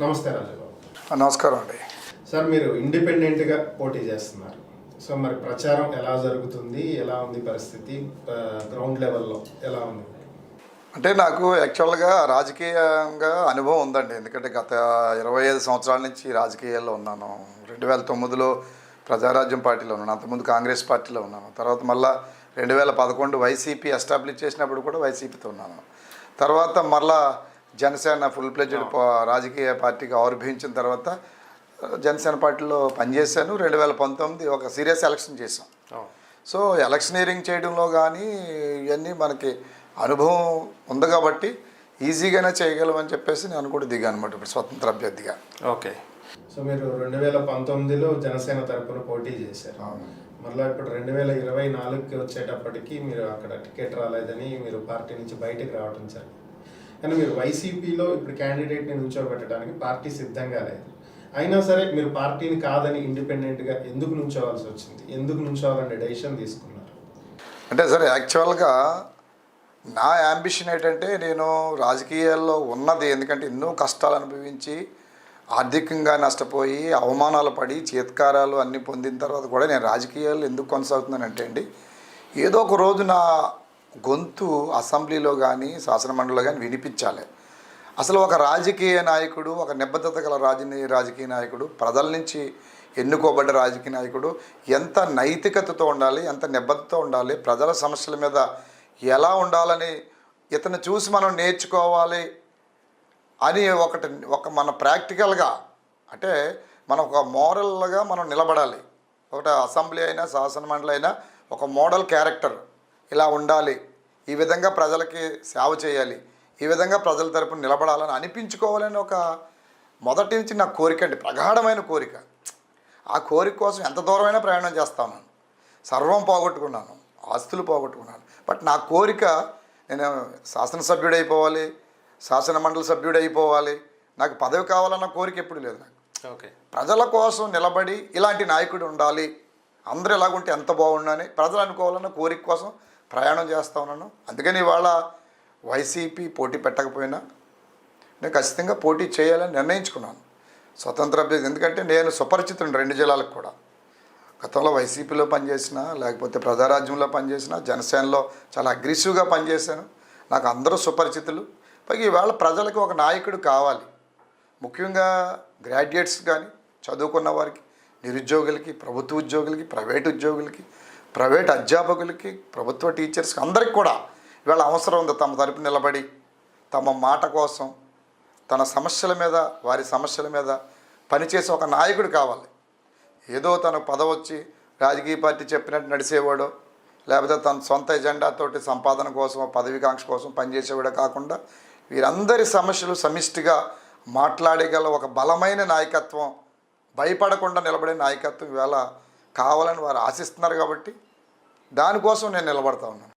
నమస్తే రాజబాబు నమస్కారం అండి. సార్ మీరు ఇండిపెండెంట్గా పోటీ చేస్తున్నారు. సో మరి ప్రచారం ఎలా జరుగుతుంది? ఎలా ఉంది పరిస్థితి? గ్రౌండ్ లెవెల్లో ఎలా ఉంది? అంటే నాకు యాక్చువల్గా రాజకీయంగా అనుభవం ఉందండి. ఎందుకంటే గత ఇరవై ఐదు సంవత్సరాల నుంచి రాజకీయాల్లో ఉన్నాను. రెండు వేల తొమ్మిదిలో ప్రజారాజ్యం పార్టీలో ఉన్నాను. అంతకుముందు కాంగ్రెస్ పార్టీలో ఉన్నాను. తర్వాత మళ్ళా రెండు వేల పదకొండు వైసీపీ ఎస్టాబ్లిష్ చేసినప్పుడు కూడా వైసీపీతో ఉన్నాను. తర్వాత మళ్ళా జనసేన ఫుల్ ప్లెజ్డ్ రాజకీయ పార్టీగా ఆవిర్భవించిన తర్వాత జనసేన పార్టీలో పనిచేశాను. రెండు వేల పంతొమ్మిది ఒక సీరియస్ ఎలక్షన్ చేశాం. సో ఎలక్షనీరింగ్ చేయడంలో కానీ ఇవన్నీ మనకి అనుభవం ఉంది కాబట్టి ఈజీగానే చేయగలమని చెప్పేసి నేను కూడా దిగాను అనమాట ఇప్పుడు స్వతంత్ర అభ్యర్థిగా. ఓకే. సో మీరు రెండు వేల పంతొమ్మిదిలో జనసేన తరపున పోటీ చేశారు. మళ్ళీ ఇప్పుడు రెండు వేల ఇరవై నాలుగుకి వచ్చేటప్పటికి మీరు అక్కడ టికెట్ రాలేదని మీరు పార్టీ నుంచి బయటకు రావడం జరిగింది. కానీ మీరు వైసీపీలో ఇప్పుడు క్యాండిడేట్ని నుంచోబెట్టడానికి పార్టీ సిద్ధంగా లేదు. అయినా సరే మీరు పార్టీని కాదని ఇండిపెండెంట్గా ఎందుకు నుంచోవాల్సి వచ్చింది? ఎందుకు నుంచోవాలనే డెసిషన్ తీసుకున్నారు. అంటే సరే యాక్చువల్గా నా యాంబిషన్ ఏంటంటే నేను రాజకీయాల్లో ఉన్నది ఎందుకంటే ఎన్నో కష్టాలు అనుభవించి ఆర్థికంగా నష్టపోయి అవమానాలు పడి చేత్కారాలు అన్నీ పొందిన తర్వాత కూడా నేను రాజకీయాలు ఎందుకు కొనసాగుతున్నానంటే అండి ఏదో ఒక రోజు నా గొంతు అసెంబ్లీలో కానీ శాసనమండలిలో కానీ వినిపించాలి. అసలు ఒక రాజకీయ నాయకుడు ఒక నిబద్ధత గల రాజకీయ రాజకీయ నాయకుడు ప్రజల నుంచి ఎన్నుకోబడ్డ రాజకీయ నాయకుడు ఎంత నైతికతతో ఉండాలి ఎంత నిబద్ధతతో ఉండాలి ప్రజల సమస్యల మీద ఎలా ఉండాలని ఇతను చూసి మనం నేర్చుకోవాలి అని ఒకటి ఒక మన ప్రాక్టికల్గా అంటే మనం ఒక మోరల్గా మనం నిలబడాలి. ఒకటి అసెంబ్లీ అయినా శాసనమండలి అయినా ఒక మోడల్ క్యారెక్టర్. ఇలా ఉండాలి. ఈ విధంగా ప్రజలకి సేవ చేయాలి. ఈ విధంగా ప్రజల తరపున నిలబడాలని అనిపించుకోవాలని ఒక మొదటి నుంచి నా కోరిక అండి. ప్రగాఢమైన కోరిక. ఆ కోరిక కోసం ఎంత దూరమైనా ప్రయాణం చేస్తాను. సర్వం పోగొట్టుకున్నాను. ఆస్తులు పోగొట్టుకున్నాను. బట్ నా కోరిక నేను శాసనసభ్యుడు అయిపోవాలి. శాసన మండలి సభ్యుడు అయిపోవాలి. నాకు పదవి కావాలన్న కోరిక ఎప్పుడు లేదు నాకు. ఓకే. ప్రజల కోసం నిలబడి ఇలాంటి నాయకుడు ఉండాలి. అందరూ ఎలాగుంటే ఎంత బాగుండని ప్రజలు అనుకోవాలన్న కోరిక కోసం ప్రయాణం చేస్తా ఉన్నాను. అందుకని ఇవాళ వైసీపీ పోటీ పెట్టకపోయినా నేను ఖచ్చితంగా పోటీ చేయాలని నిర్ణయించుకున్నాను. స్వతంత్ర అభ్యర్థి ఎందుకంటే నేను సుపరిచితుడు రెండు జిల్లాలకు కూడా. గతంలో వైసీపీలో పనిచేసిన లేకపోతే ప్రజారాజ్యంలో పనిచేసిన జనసేనలో చాలా అగ్రెసివ్గా పనిచేశాను. నాకు అందరూ సుపరిచితులు. పైగా ఈవేళ ప్రజలకు ఒక నాయకుడు కావాలి. ముఖ్యంగా గ్రాడ్యుయేట్స్ కానీ చదువుకున్న వారికి నిరుద్యోగులకి ప్రభుత్వ ఉద్యోగులకి ప్రైవేట్ ఉద్యోగులకి ప్రైవేట్ అధ్యాపకులకి ప్రభుత్వ టీచర్స్కి అందరికి కూడా ఇవాళ అవసరం ఉంది తమ తరపు నిలబడి తమ మాట కోసం తన సమస్యల మీద వారి సమస్యల మీద పనిచేసే ఒక నాయకుడు కావాలి. ఏదో తన పదవచ్చి రాజకీయ పార్టీ చెప్పినట్టు నడిచేవాడో లేకపోతే తన సొంత ఎజెండాతోటి సంపాదన కోసం పదవికాంక్ష కోసం పనిచేసేవాడు కాకుండా వీరందరి సమస్యలు సమిష్టిగా మాట్లాడగల ఒక బలమైన నాయకత్వం భయపడకుండా నిలబడే నాయకత్వం ఇవాళ కావాలని వారు ఆశిస్తున్నారు కాబట్టి దానికోసం నేను నిలబడతా ఉన్నాను.